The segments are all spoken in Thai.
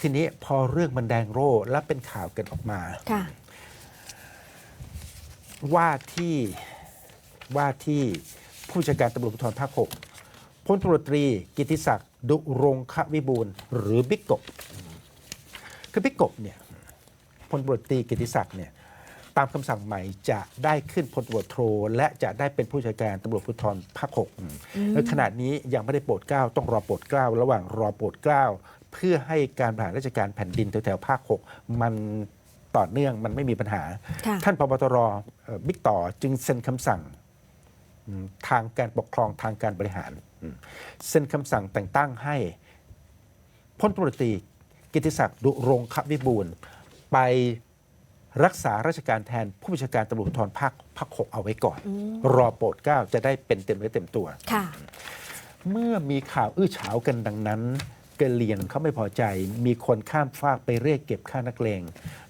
ทีนี้พอเรื่องมันแดงโร่และเป็นข่าวกันออกมา ค่ะ ว่าที่ว่าที่ผู้จัดการตำรวจภูธรภาค6พลตำรวจตรีกิติศักดิ์ดุรงควิบูลย์หรือบิ๊กกบคือบิ๊กกบเนี่ยพลตำรวจตรีกิติศักดิ์เนี่ยตามคำสั่งใหม่จะได้ขึ้นพลตำรวจโทและจะได้เป็นผู้จัดการตำรวจภูธรภาค6และขณะนี้ยังไม่ได้โปรดเกล้าต้องรอโปรดเกล้าระหว่างรอโปรดเกล้า เพื่อให้การบริหารราชการแผ่นดินแถวๆภาค 6 มันต่อเนื่องมันไม่มีปัญหา ค่ะ ท่านพบตรเอ่อบิ๊กต่อจึงเซ็นคำสั่งอืมทางการปกครองทางการบริหารอืมเซ็นคำสั่งแต่งตั้งให้พลตำรวจตรีกิติศักดิ์ดุรงควิบูลย์ไปรักษาราชการแทนผู้บัญชาการตำรวจภูธรภาคภาคหกเอาไว้ก่อน รอโปรดเกล้าจะได้เป็นเต็มเนื้อเต็มตัว ค่ะ เมื่อมีข่าวอื้อฉาวกันดังนั้น กะเหลียงเขาไม่พอใจ มีคนข้ามฟากไปเรียกเก็บค่านักเลง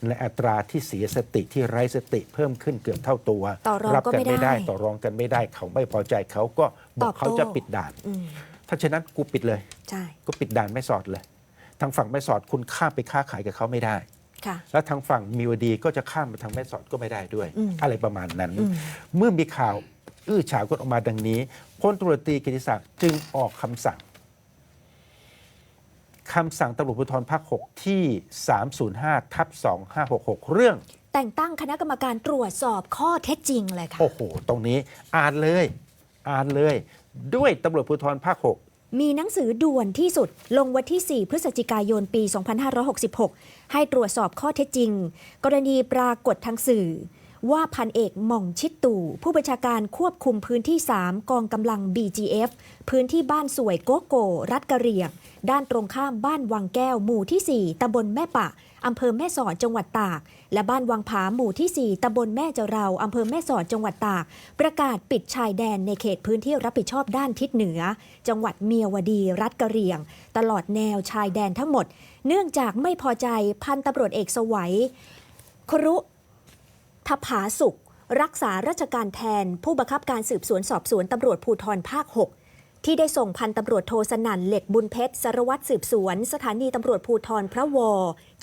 และอัตราที่เสียสติที่ไร้สติเพิ่มขึ้นเกือบเท่าตัวต่อรองกัก็ไม่ไม่ได้ได้ ต่อรองกันไม่ได้ เขาไม่พอใจเขาก็บตออกบโต้เขาจะปิดด่านอืมถ้าฉะนั้นกูปิดเลยใช่ก็ปิดด่านไม่สอดเลย ทางฝั่งแม่สอดคุณข้ามไปค้าขายกับเขาไม่ได้ค่ะแล้วทางฝั่งมีวดีก็จะข้ามมาทางแม่สอดก็ไม่ได้ด้วยอืมอะไรประมาณนั้นอืมเมื่อมีข่าวอื้อฉาวกันออกมาดังนี้พลตำรวจตรีกิติศักดิ์จึงออกคำสั่ง คำสั่งตำรวจภูธรภาค 6 ที่ 305 ทับ 2566 เรื่อง แต่งตั้งคณะกรรมการตรวจสอบข้อเท็จจริงเลยค่ะ โอ้โห ตรงนี้อ่านเลย อ่านเลย ด้วยตำรวจภูธรภาค 6มีหนังสือด่วนที่สุดลงวันที่ 4 พฤศจิกายน ปี 2566 ให้ตรวจสอบข้อเท็จจริง กรณีปรากฏทางสื่อ ว่าพันเอกหม่องชิดตู่ ผู้บัญชาการควบคุมพื้นที่ 3 กองกำลัง BGF พื้นที่บ้านสวยโกโก รัฐกะเหรี่ยง ด้านตรงข้ามบ้านวังแก้วหมู่ที่ 4ตำบลแม่ปะอำเภอแม่สอดจังหวัดตาก และบ้านวังผาหมู่ที่ 4ตำบลแม่เจเราอำเภอแม่สอดจังหวัดตาก ประกาศปิดชายแดนในเขตพื้นที่รับผิดชอบด้านทิศเหนือ จังหวัดเมียวดี รัฐกะเหรี่ยง ตลอดแนวชายแดนทั้งหมด เนื่องจากไม่พอใจพันตำรวจเอกสวัยครุ ทผาสุข รักษาราชการแทน ผู้บังคับการสืบสวนสอบสวนตำรวจภูธรภาค 6 ที่ได้ส่งพันตำรวจโทสนั่นเหล็กบุญเพชรสารวัตรสืบสวน สถานีตำรวจภูธรพระวอ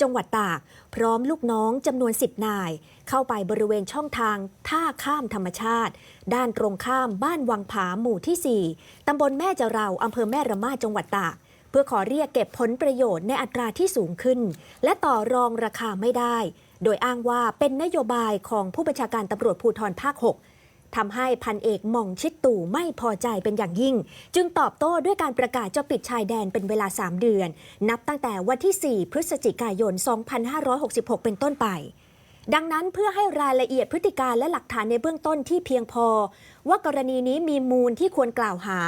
จังหวัดตาก พร้อมลูกน้องจำนวน10นาย เข้าไปบริเวณช่องทางท่าข้ามธรรมชาติ ด้านตรงข้ามบ้านวังผาหมู่ที่ 4ตำบลแม่เจราอำเภอแม่ระมาจังหวัดตากเพื่อขอเรียกเก็บผลประโยชน์ในอัตราที่สูงขึ้น และต่อรองราคาไม่ได้ โดยอ้างว่าเป็นนโยบายของผู้บัญชาการตำรวจภูธรภาค 6ทำให้พันเอกมองชิดตู่ไม่พอใจเป็นอย่างยิ่ง จึงตอบโต้ด้วยการประกาศจะปิดชายแดนเป็นเวลา 3 เดือน นับตั้งแต่วันที่ 4 พฤศจิกายน 2566 เป็นต้นไปดังนั้นเพื่อให้รายละเอียดพฤติการและหลักฐานในเบื้องต้นที่เพียงพอ ว่ากรณีนี้มีมูลที่ควรกล่าวหา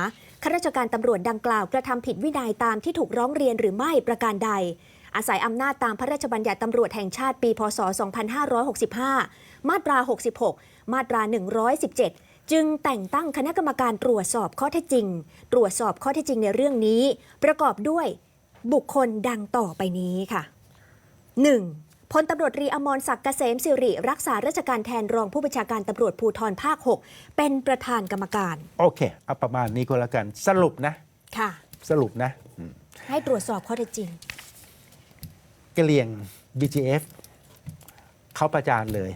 ข้าราชการตำรวจดังกล่าวกระทำผิดวินัยตามที่ถูกร้องเรียนหรือไม่ประการใด อาศัยอำนาจตามพระราชบัญญัติตำรวจแห่งชาติปีพศ 2565 มาตรา 66 มาตรา 117 จึงแต่งตั้งคณะกรรมการตรวจสอบข้อเท็จจริง ตรวจสอบข้อเท็จจริงในเรื่องนี้ ประกอบด้วยบุคคลดังต่อไปนี้ค่ะ 1. พลตำรวจตรีอมรศักดิ์เกษมสิริ รักษาราชการแทนรองผู้บัญชาการตำรวจภูธรภาค 6 เป็นประธานกรรมการ โอเคเอาประมาณนี้ก็แล้วกัน สรุปนะ ค่ะ สรุปนะอืมให้ตรวจสอบข้อเท็จจริง กะเหลียง BGF เขาประจานเลย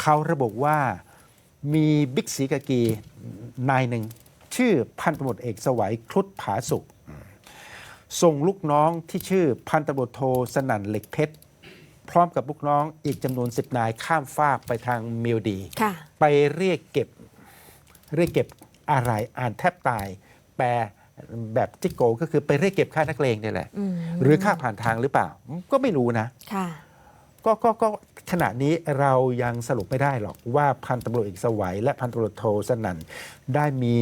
เขาระบุว่ามีบิ๊กสีกากีนายหนึ่ง ชื่อพันตำรวจเอกสวัยครุฑผาสุขส่งลูกน้องที่ชื่อพันตำรวจโทสนั่นเหล็กเพชรพร้อมกับลูกน้องอีกจำนวนสิบนายข้ามฟากไปทางเมียวดีค่ะไปเรียกเก็บ เรียกเก็บอะไรอ่านแทบตาย แปล แบบจิกโกก็คือไปเรียกเก็บค่านักเลงเนี่ยแหละอืมหรือค่าผ่านทางหรือเปล่า ก็ไม่รู้นะค่ะก็ก็ก็ขณะนี้เรายังสรุปไม่ได้หรอกว่าพันตำรวจเอกสวัยและพันตำรวจโทสนั่นได้มี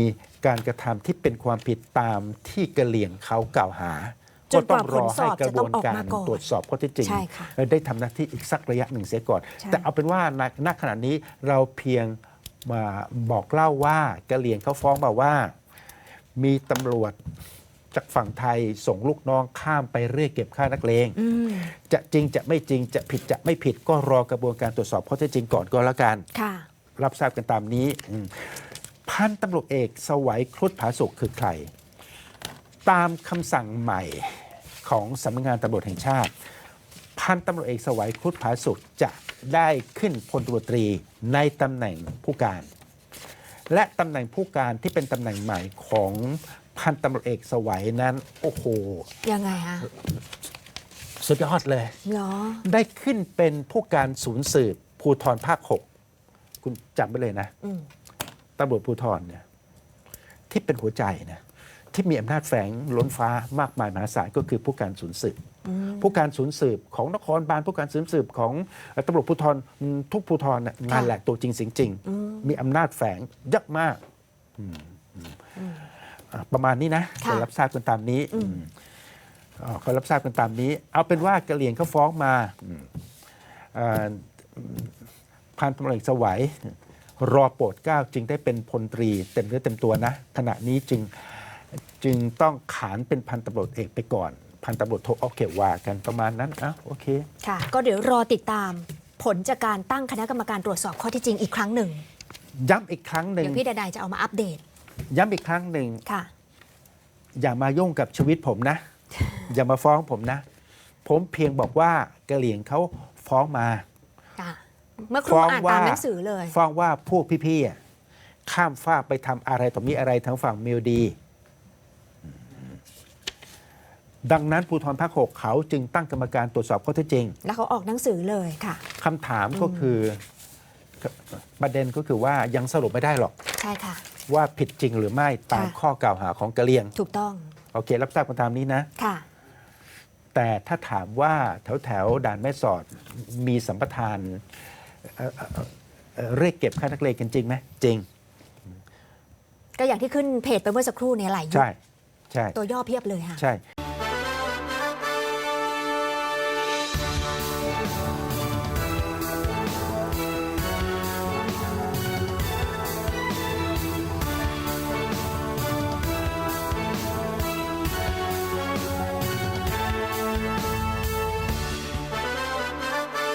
การกระทำที่เป็นความผิดตามที่กระเหลี่ยงเขากล่าวหาจก็นกต้อว่างรอให้ผลสอบกระบวนการจะต้องออกมาก่อนตรวจสอบข้อเท็จจริงใช่ค่ะได้ทำหน้าที่อีกสักระยะหนึ่งเสียก่อนใช่แต่เอาเป็นว่าณณขณะนี้เราเพียงมาบอกเล่าว่ากระเหลี่ยงเขาฟ้องมาว่า มีตำรวจจากฝั่งไทยส่งลูกน้องข้ามไปเรียกเก็บค่านักเลง อืมจะจริงจะไม่จริงจะผิดจะไม่ผิดก็รอกระบวนการตรวจสอบข้อเท็จจริงก่อนก็แล้วกัน ค่ะ รับทราบกันตามนี้อืมพันตำรวจเอกสวัยครุฑผาสุกคือใคร ตามคำสั่งใหม่ของสำนักงานตำรวจแห่งชาติ พันตำรวจเอกสวัยครุฑผาสุกจะได้ขึ้นพลตำรวจตรีในตำแหน่งผู้การ และตำแหน่งผู้การที่เป็นตำแหน่งใหม่ของพันตำรวจเอกสวัยนั้น โอ้โห ยังไงฮะสุดยอดเลย เหรอ ได้ขึ้นเป็นผู้การศูนย์สืบภูธรภาค6คุณจำไว้เลยนะอืม ตำรวจภูธรเนี่ยที่เป็นหัวใจนะ ที่มีอำนาจแฝงล้นฟ้ามากมายมหาศาลก็คือผู้การศูนย์สืบอืมผู้การศูนย์สืบของนครบาลผู้การศูนย์สืบของเอ่อตำรวจภูธรอืมทุกภูธรน่ะมาแหลกตัวจริงเสียงจริงอืมมีอำนาจแฝงเยอะมากอืมอืมอะประมาณนี้นะค่ะขอรับทราบกันตามนี้อืมอืมอ่าขอรับทราบกันตามนี้ เอาเป็นว่ากะเหลี่ยงเขาฟ้องมาอืมอ่าพันตำรวจเอกสวัยรอโปรดเกล้าจึงได้เป็นพลตรี เต็มเนื้อเต็มตัวนะ ขณะนี้จึง จึงต้องขานเป็นพันตำรวจเอกไปก่อน พันตำรวจโทโอเคว่ากันประมาณนั้นอะโอเค ค่ะ ก็เดี๋ยวรอติดตามผลจากการตั้งคณะกรรมการตรวจสอบข้อเที่จริงอีกครั้งหนึ่ง ย้ำอีกครั้งหนึ่งเดี๋ยวพี่ดดายจะเอามาอัปเดต ย้ำอีกครั้งหนึ่งค่ะ อย่ามายุ่งกับชีวิตผมนะ อย่ามาฟ้องผมนะ ผมเพียงบอกว่ากะเหลี่ยงเขาฟ้องมาค่ะเมื่อครู่อ่านตามหนังสือเลย ฟ้องว่าพวกพี่ๆอะข้ามฟากไปทำอะไรต่อมีอะไรทางฝั่งมิวดี ดังนั้นภูธรภาคหกเขาจึงตั้งกรรมการตรวจสอบข้อเท็จจริง แล้วเขาออกหนังสือเลยค่ะ คำถามก็คือประเด็นก็คือว่ายังสรุปไม่ได้หรอกใช่ค่ะ ว่าผิดจริงหรือไม่ตามค่ะ ข้อกล่าวหาของกะเหลี่ยง ถูกต้องโอเครับทราบกันตามนี้นะ ค่ะ แต่ถ้าถามว่าแถวแถวๆด่านแม่สอดมีสัมปทานเอ่อเอ่อเอ่อเรียกเก็บค่านักเลงกันจริงไหมจริง ก็อย่างที่ขึ้นเพจไปเมื่อสักครู่เนี่ยหลายยุคใช่ ใช่ ตัวย่อเพียบเลยค่ะ ใช่